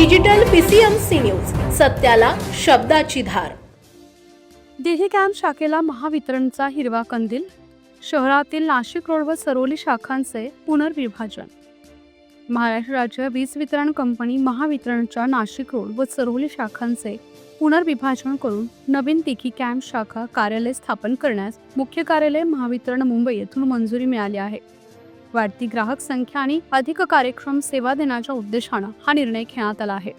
Digital PCMC news सत्याला शब्दाची धार. Dighi camp शाखेला महावितरणचा हिरवा कंदील शहरातील नाशिक रोड व सरोली शाखांचे पुनर्विभाजन. महाराष्ट्र राज्य वीज वितरण कंपनी महावितरणच्या नाशिक रोड व सरोली शाखांचे पुनर्विभाजन करून नवीन तिखी कॅम्प शाखा कार्यालय स्थापन करण्यास मुख्य कार्यालय महावितरण मुंबई येथून मंजुरी मिळाली आहे. वाढती ग्राहक संख्या आणि अधिक कार्यक्षम सेवा देण्याच्या उद्देशानं हा निर्णय घेण्यात आला आहे.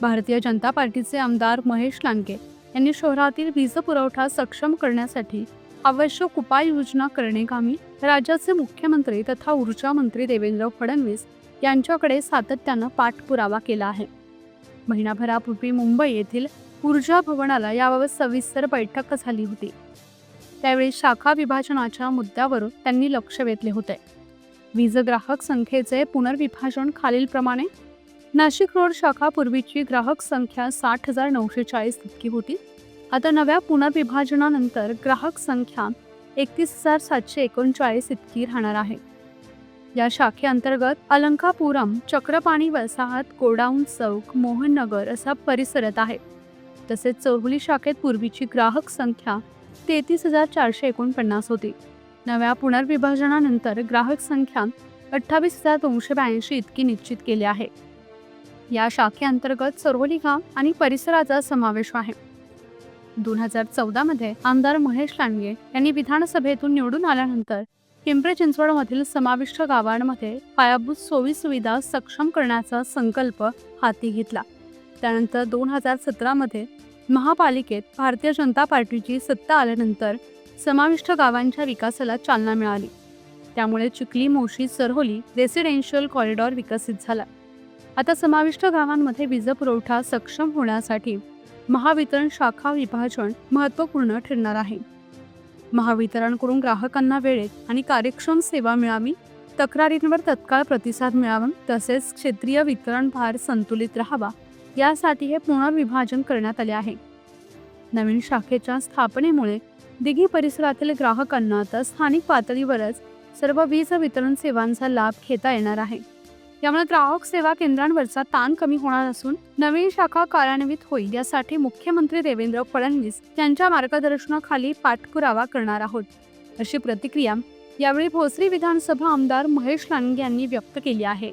भारतीय जनता पार्टीचे आमदार महेश लांडगे यांनी शहरातील वीज पुरवठा सक्षम करण्यासाठी आवश्यक उपाययोजना करण्याकामी राज्याचे मुख्यमंत्री तथा ऊर्जा मंत्री देवेंद्र फडणवीस यांच्याकडे सातत्यानं पाठपुरावा केला आहे. महिनाभरापूर्वी मुंबई येथील ऊर्जा भवनाला याबाबत सविस्तर बैठक झाली होती. त्यावेळी शाखा विभाजनाच्या मुद्द्यावरून त्यांनी लक्ष वेधले होते. वीज ग्राहक संख्येचे पुनर्विभाजन खालीलप्रमाणे. नाशिक रोड शाखा पूर्वीची ग्राहक संख्या साठ हजार नऊशे चाळीस इतकी होती. आता नव्या पुनर्विभाजनानंतर ग्राहक संख्या एकतीस हजार सातशे एकोणचाळीस इतकी राहणार आहे. या शाखेअंतर्गत अलंकापुरम चक्रपाणी वसाहत गोडाऊन चौक मोहननगर असा परिसरात आहे. तसेच चौगुली शाखेत पूर्वीची ग्राहक संख्या तेहतीस हजार चारशे एकोणपन्नास होती. नव्या पुनर्विभाजनानंतर ग्राहक संख्या अठ्ठावीस हजार दोनशे ब्याऐंशी इतकी निश्चित केली आहे. या शाखेअंतर्गत सरोली गाव आणि परिसराचा समावेश आहे. दोन हजार चौदामध्ये आमदार महेश लांडगे यांनी विधानसभेतून निवडून आल्यानंतर पिंपरी चिंचवडमधील समाविष्ट गावांमध्ये पायाभूत सोयी सुविधा सक्षम करण्याचा संकल्प हाती घेतला. त्यानंतर दोन हजार सतरामध्ये महापालिकेत भारतीय जनता पार्टीची सत्ता आल्यानंतर समाविष्ट गावांच्या विकासाला चालना मिळाली. त्यामुळे चिखली मोशी सरहोली रेसिडेन्शियल कॉरिडॉर विकसित झाला. आता समाविष्ट गावांमध्ये वीज पुरवठा सक्षम होण्यासाठी महावितरण शाखा विभाजन महत्त्वपूर्ण ठरणार आहे. महावितरणकडून ग्राहकांना वेळेत आणि कार्यक्षम सेवा मिळावी तक्रारींवर तत्काळ प्रतिसाद मिळावा तसेच क्षेत्रीय वितरण भार संतुलित राहावा यासाठी हे पुनर्विभाजन करण्यात आले आहे. नवीन शाखेच्या स्थापनेमुळे दिघी परिसरातील ग्राहकांना आता स्थानिक पातळीवरच सर्व वीज वितरण सेवांचा लाभ घेता येणार आहे. यामुळे ग्राहक सेवा केंद्रांवरचा ताण कमी होणार असून नवीन शाखा कार्यान्वित होईल यासाठी मुख्यमंत्री देवेंद्र फडणवीस यांच्या मार्गदर्शनाखाली पाठपुरावा करणार आहोत. अशी प्रतिक्रिया यावेळी भोसरी विधानसभा आमदार महेश लांडगे यांनी व्यक्त केली आहे.